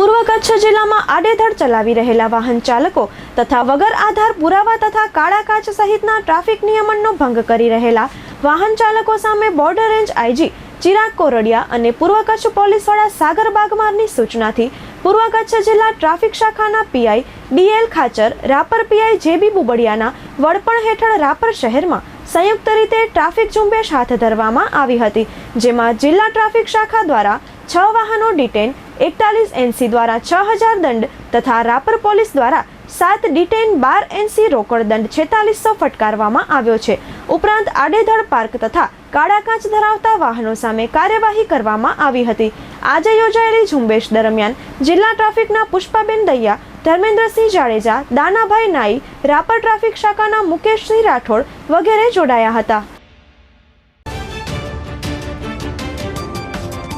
પૂર્વ કચ્છ જિલ્લામાં આડેધડ ચલાવી રહેલા વાહન ચાલકો તથા વગર આધાર પુરાવા તથા કાળા કાચ સહિતના ટ્રાફિક નિયમનનો ભંગ કરી રહેલા વાહન ચાલકો સામે border range IG Chirag Kordiya અને પૂર્વ કચ્છ પોલીસ વડા સાગર બાગમારની સૂચનાથી પૂર્વ કચ્છ જિલ્લા ટ્રાફિક શાખાના PI DL Khachar, Rapar PI JB બુબડિયાના વડપણ હેઠળ રાપર શહેરમાં સંયુક્ત રીતે ટ્રાફિક ઝુંબેશ હાથ ધરવામાં આવી હતી, જેમાં જિલ્લા ટ્રાફિક શાખા દ્વારા છ વાહનો ડિટેન એકતાલીસ એનસી દ્વારા છ હજાર દંડ તથા રાપર પોલીસ દ્વારા સાત ડિટેન બાર એનસી રોકડ દંડ છેતાલીસો ફટકારવામાં આવ્યો છે. ઉપરાંત આડેધડ પાર્ક તથા કાળા કાચ ધરાવતા વાહનો સામે કાર્યવાહી કરવામાં આવી હતી. આજે યોજાયેલી ઝુંબેશ દરમિયાન જિલ્લા ટ્રાફિકના પુષ્પાબેન દૈયા, ધર્મેન્દ્રસિંહ જાડેજા, દાનાભાઈ નાઈ, રાપર ટ્રાફિક શાખાના મુકેશસિંહ રાઠોડ વગેરે જોડાયા હતા.